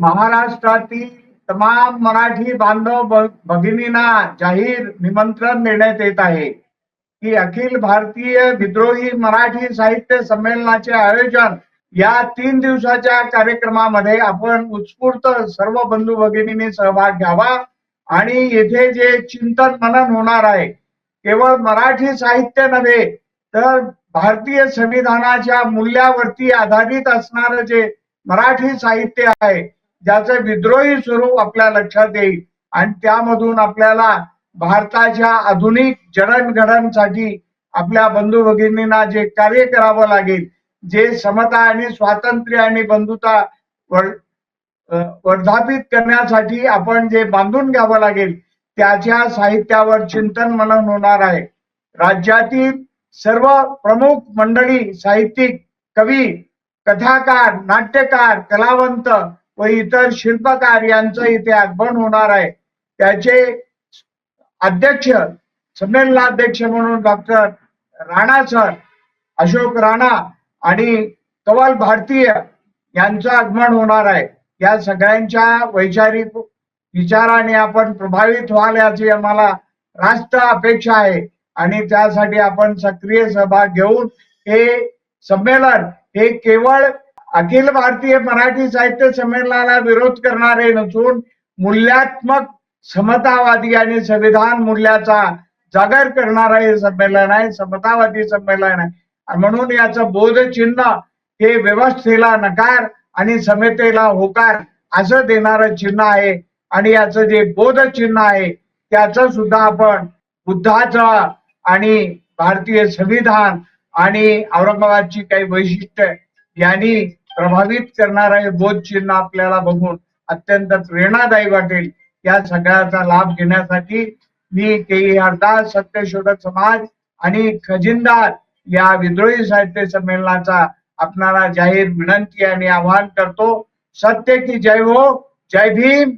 महाराष्ट्रातील तमाम मराठी बांधव भगिनींना जाहीर निमंत्रण देण्यात येत आहे की अखिल भारतीय विद्रोही मराठी साहित्य संमेलनाचे आयोजन या तीन दिवसाच्या कार्यक्रमामध्ये आपण उत्स्फूर्त सर्व बंधू भगिनींनी सहभाग घ्यावा आणि येथे जे चिंतन मनन होणार आहे केवळ मराठी साहित्य नव्हे तर भारतीय संविधानाच्या मूल्यावरती आधारित असणारं जे मराठी साहित्य आहे ज्याचं विद्रोही स्वरूप आपल्या लक्षात येईल. आणि त्यामधून आपल्याला भारताच्या आधुनिक जडणघडणसाठी आपल्या बंधू भगिनींना जे कार्य करावं लागेल जे समता आणि स्वातंत्र्य आणि बंधुता वर्धापित करण्यासाठी आपण जे बांधून घ्यावं लागेल त्याच्या साहित्यावर चिंतन मनन होणार आहे. राज्यातील सर्व प्रमुख मंडळी साहित्यिक कवी कथाकार नाट्यकार कलावंत व इतर शिल्पकार यांचं इथे आगमन होणार आहे. त्याचे अध्यक्ष संमेलनाध्यक्ष म्हणून डॉक्टर राणा सर अशोक राणा आणि कवल भारतीय यांचं आगमन होणार आहे. या सगळ्यांच्या वैचारिक विचाराने आपण प्रभावित व्हाल याची आम्हाला रास्त अपेक्षा आहे. आणि त्यासाठी आपण सक्रिय सहभाग घेऊन हे संमेलन हे केवळ अखिल भारतीय मराठी साहित्य संमेलनाला विरोध करणारे नसून मूल्यात्मक समतावादी आणि संविधान मूल्याचा जागर करणारा हे संमेलन आहे समतावादी संमेलन आहे. म्हणून याचं बोधचिन्ह हे व्यवस्थेला नकार आणि समतेला होकार असं देणारं चिन्ह आहे. आणि याचं जे बोधचिन्ह आहे त्याचं सुद्धा आपण बुद्धाचं आणि भारतीय संविधान आणि औरंगाबादची काही वैशिष्ट्य यांनी प्रभावित करणारे हे बोधचिन्ह आपल्याला बघून अत्यंत प्रेरणादायी वाटेल. या सगळ्याचा लाभ घेण्यासाठी मी के हरदास सत्यशोधक समाज आणि खजिनदार या विद्रोही साहित्य संमेलनाचा आपणाला जाहीर विनंती आणि आवाहन करतो. सत्य की जय हो. जय भीम.